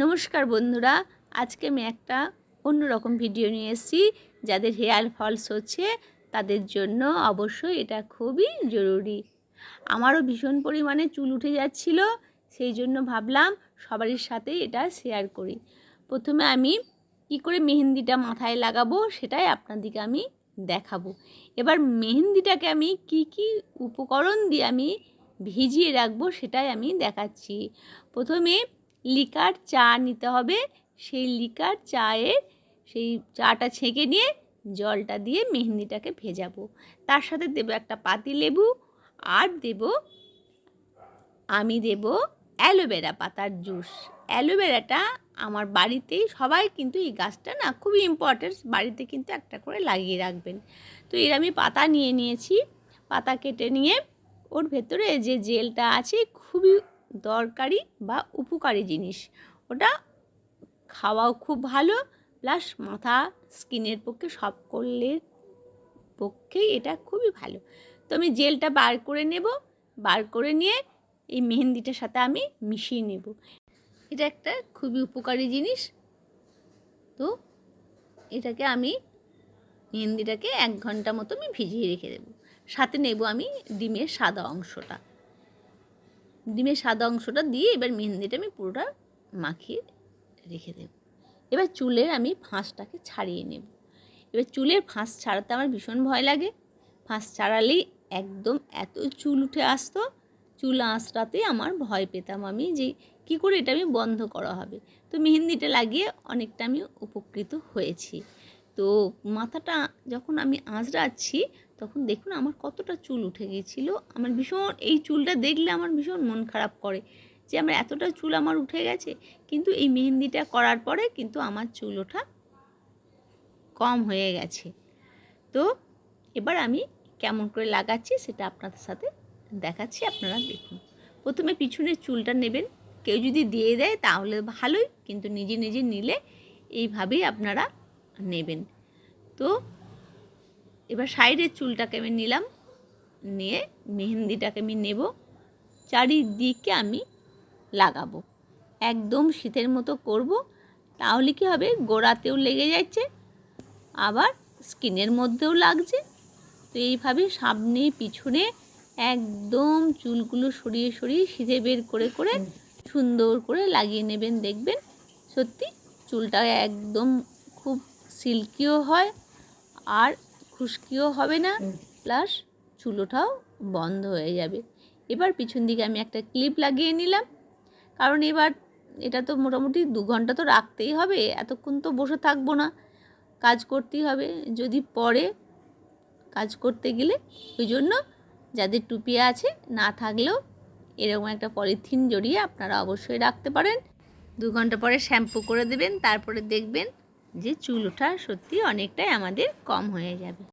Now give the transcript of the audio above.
নমস্কার বন্ধুরা, আজকে আমি একটা অন্যরকম ভিডিও নিয়ে এসেছি, যাদের হেয়ার ফলস হচ্ছে, তাদের জন্য অবশ্যই এটা খুবই জরুরি। আমারও ভীষণ পরিমাণে চুল উঠে যাচ্ছিল, সেই জন্য ভাবলাম সবারই সাথে এটা শেয়ার করি। প্রথমে আমি কি করে মেহেন্দিটা মাথায় লাগাবো, সেটাই আপনাদেরকে আমি দেখাবো। এবার মেহেন্দিটাকে আমি কি কি উপকরণ দিয়ে আমি ভিজিয়ে রাখব, সেটাই আমি দেখাচ্ছি। প্রথমে লিকার চা নিতে হবে। সেই লিকার চায়ের সেই চাটা ছেঁকে নিয়ে জলটা দিয়ে মেহেন্দিটাকে ভেজাবো। তার সাথে দেবো একটা পাতি লেবু আর দেব, আমি দেব অ্যালোভেরা পাতার জুস। অ্যালোভেরাটা আমার বাড়িতেই, সবাই কিন্তু এই গাছটা না খুবই ইম্পর্টেন্ট বাড়িতে কিন্তু একটা করে লাগিয়ে রাখবেন। তো এর আমি পাতা নিয়ে নিয়েছি। পাতা কেটে নিয়ে ওর ভেতরে যে জেলটা আছে, খুবই দরকারি বা উপকারী জিনিস। ওটা খাওয়াও খুব ভালো প্লাস মাথা, স্কিনের পক্ষে সব করলে পক্ষেই এটা খুবই ভালো। তো আমি জেলটা বার করে নেব, বার করে নিয়ে এই মেহেন্দিটার সাথে আমি মিশিয়ে নেব। এটা একটা খুবই উপকারী জিনিস। তো এটাকে আমি মেহেন্দিটাকে এক ঘণ্টা মতো আমি ভিজিয়ে রেখে দেবো। সাথে নেব আমি ডিমের সাদা অংশটা। ডিমের সাদা অংশটা দিয়ে এবার মেহেন্দিটা আমি পুরোটা মাখিয়ে রেখে দেব। এবার চুলের আমি ফাঁসটাকে ছাড়িয়ে নেব। এবার চুলের ফাঁস ছাড়াতে আমার ভীষণ ভয় লাগে। ফাঁস ছাড়ালেই একদম এত চুল উঠে আসতো, চুল আঁচড়াতে আমার ভয় পেতাম আমি যে কি করে এটা আমি বন্ধ করা হবে। তো মেহেন্দিটা লাগিয়ে অনেকটা আমি উপকৃত হয়েছি। তো মাথাটা যখন আমি আঁচড়াচ্ছি তখন দেখুন আমার কতটা চুল উঠে গিয়েছিল। আমার ভীষণ, এই চুলটা দেখলে আমার ভীষণ মন খারাপ করে যে আমার এতটা চুল আমার উঠে গেছে। কিন্তু এই মেহেন্দিটা করার পরে কিন্তু আমার চুল ওঠা কম হয়ে গেছে। তো এবার আমি কেমন করে লাগাচ্ছি সেটা আপনাদের সাথে দেখাচ্ছি, আপনারা দেখুন। প্রথমে পিছনের চুলটা নেবেন, কেউ যদি দিয়ে দেয় তাহলে ভালোই, কিন্তু নিজে নিজে নিলে এইভাবেই আপনারা নেবেন। তো এবার সাইডের চুলটাকে আমি নিলাম, নিয়ে মেহেন্দিটাকে আমি নেব। চারিদিকে আমি লাগাবো। একদম শীতের মতো করব, তাহলে কি হবে? গোড়াতেও লেগে যাচ্ছে, আবার স্কিনের মধ্যেও লাগছে। তো এইভাবে সামনে, পিছনে একদম চুলগুলো সরিয়ে সরিয়ে সিধে বের করে করে সুন্দর করে লাগিয়ে নেবেন, দেখবেন সত্যি চুলটা একদম খুব সিল্কিও হয় আর খুশকিও হবে না। প্লাস চুলোটাও বন্ধ হয়ে যাবে। এবার পিছন দিকে আমি একটা ক্লিপ লাগিয়ে নিলাম। কারণ এবার এটা তো মোটামুটি দু ঘণ্টা তো রাখতেই হবে। এতক্ষণ তো বসে থাকব না। কাজ করতেই হবে। যদি পরে কাজ করতে গেলে ওই জন্য যাদের টুপি আছে না থাকলেও এরকম একটা পলিথিন জড়িয়ে আপনারা অবশ্যই রাখতে পারেন। দু ঘণ্টা পরে শ্যাম্পু করে দেবেন। তারপরে দেখবেন যে চুল ওঠা সত্যি অনেকটাই আমাদের কম হয়ে যাবে।